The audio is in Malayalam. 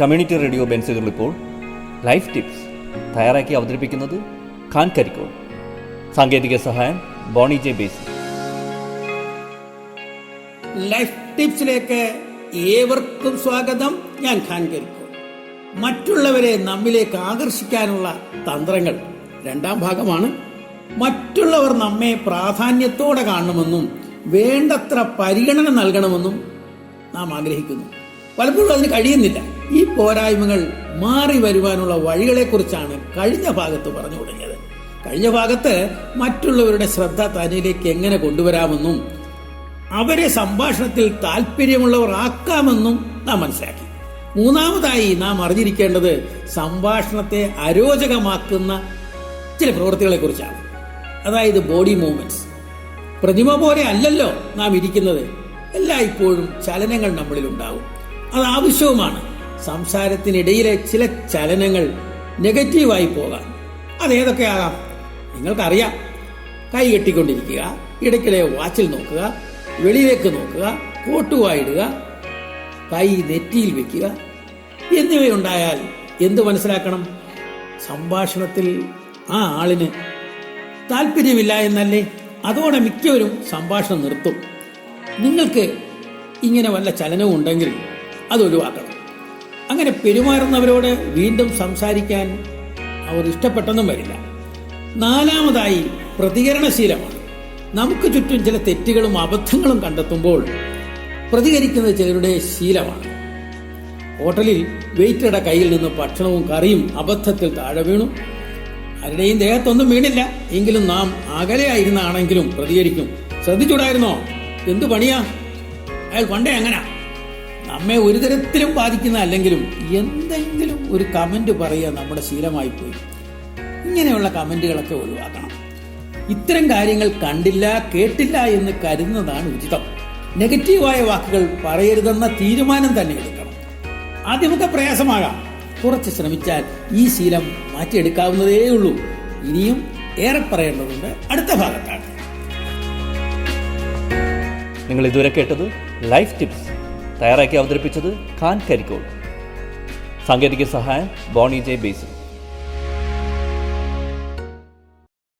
കമ്മ്യൂണിറ്റി റേഡിയോ ബെൻസുകൾ ഇപ്പോൾ ലൈഫ് ടിപ്സ് തയ്യാറാക്കി അവതരിപ്പിക്കുന്നത് ഖാൻ കരിക്കോൾ. സാങ്കേതിക സഹായം ബോണി ജെ ബേസി. ലൈഫ് ടിപ്സിലേക്ക് ഏവർക്കും സ്വാഗതം. ഞാൻ ഖാൻ കരിക്കോ മറ്റുള്ളവരെ നമ്മിലേക്ക് ആകർഷിക്കാനുള്ള തന്ത്രങ്ങൾ രണ്ടാം ഭാഗമാണ്. മറ്റുള്ളവർ നമ്മെ പ്രാധാന്യത്തോടെ കാണണമെന്നും വേണ്ടത്ര പരിഗണന നൽകണമെന്നും നാം ആഗ്രഹിക്കുന്നു. പലപ്പോഴും അതിന് കഴിയുന്നില്ല. ഈ പോരായ്മകൾ മാറി വരുവാനുള്ള വഴികളെക്കുറിച്ചാണ് കഴിഞ്ഞ ഭാഗത്ത് പറഞ്ഞു തുടങ്ങിയത്. കഴിഞ്ഞ ഭാഗത്ത് മറ്റുള്ളവരുടെ ശ്രദ്ധ തന്നിലേക്ക് എങ്ങനെ കൊണ്ടുവരാമെന്നും അവരെ സംഭാഷണത്തിൽ താല്പര്യമുള്ളവർ ആക്കാമെന്നും നാം മനസ്സിലാക്കി. മൂന്നാമതായി നാം അറിഞ്ഞിരിക്കേണ്ടത് സംഭാഷണത്തെ അരോചകമാക്കുന്ന ചില പ്രവൃത്തികളെ കുറിച്ചാണ് അതായത് ബോഡി മൂവ്മെന്റ്സ്. പ്രതിമ പോലെ അല്ലല്ലോ നാം ഇരിക്കുന്നത്. എല്ലായ്പ്പോഴും ചലനങ്ങൾ നമ്മളിൽ ഉണ്ടാവും. അത് ആവശ്യവുമാണ്. സംസാരത്തിനിടയിലെ ചില ചലനങ്ങൾ നെഗറ്റീവായി പോകാം. അതേതൊക്കെയാകാം നിങ്ങൾക്കറിയാം. കൈ കെട്ടിക്കൊണ്ടിരിക്കുക ഇടയ്ക്കിടെ വാച്ചിൽ നോക്കുക വെളിയിലേക്ക് നോക്കുക കോട്ടുവായിടുക കൈ നെറ്റിയിൽ വെക്കുക. എന്നിവയുണ്ടായാൽ എന്ത് മനസ്സിലാക്കണം? സംഭാഷണത്തിൽ ആ ആളിന് താല്പര്യമില്ല എന്നല്ലേ? അതോടെ മിക്കവരും സംഭാഷണം നിർത്തും. നിങ്ങൾക്ക് ഇങ്ങനെ വല്ല ചലനവും ഉണ്ടെങ്കിൽ അത് ഒഴിവാക്കണം. അങ്ങനെ പെരുമാറുന്നവരോട് വീണ്ടും സംസാരിക്കാൻ അവർ ഇഷ്ടപ്പെട്ടെന്നും വരില്ല. നാലാമതായി പ്രതികരണശീലമാണ്. നമുക്ക് ചുറ്റും ചില തെറ്റുകളും അബദ്ധങ്ങളും കണ്ടെത്തുമ്പോൾ പ്രതികരിക്കുന്നത് ചിലരുടെ ശീലമാണ്. ഹോട്ടലിൽ വെയിറ്ററുടെ കയ്യിൽ നിന്ന് ഭക്ഷണവും കറിയും അബദ്ധത്തിൽ താഴെ വീണു. ആരുടെയും ദേഹത്തൊന്നും വീണില്ല. എങ്കിലും നാം അകലെയായിരുന്നാണെങ്കിലും പ്രതികരിക്കും. ശ്രദ്ധിച്ചൂടായിരുന്നോ എന്തു പണിയാ? അയാൾ പണ്ടേ അങ്ങനെ. നമ്മെ ഒരു തരത്തിലും ബാധിക്കുന്ന അല്ലെങ്കിലും എന്തെങ്കിലും ഒരു കമന്റ് പറയുക നമ്മുടെ ശീലമായി പോയി. ഇങ്ങനെയുള്ള കമന്റുകളൊക്കെ ഒഴിവാക്കണം. ഇത്തരം കാര്യങ്ങൾ കണ്ടില്ല കേട്ടില്ല എന്ന് കരുതുന്നതാണ് ഉചിതം. നെഗറ്റീവായ വാക്കുകൾ പറയരുതെന്ന തീരുമാനം തന്നെ എടുക്കണം. ആദ്യമൊക്കെ പ്രയാസമാകാം. കുറച്ച് ശ്രമിച്ചാൽ ഈ ശീലം മാറ്റിയെടുക്കാവുന്നതേ ഉള്ളൂ ഇനിയും ഏറെ പറയേണ്ടതുണ്ട് അടുത്ത ഭാഗത്താണ്. നിങ്ങൾ ഇതുവരെ കേട്ടത് ലൈഫ് ടിപ്സ് തയ്യാറാക്കി അവതരിപ്പിച്ചത് ഖാൻ കരിക്കോൾ. സാങ്കേതിക സഹായം ബോണി ജെ ബേസി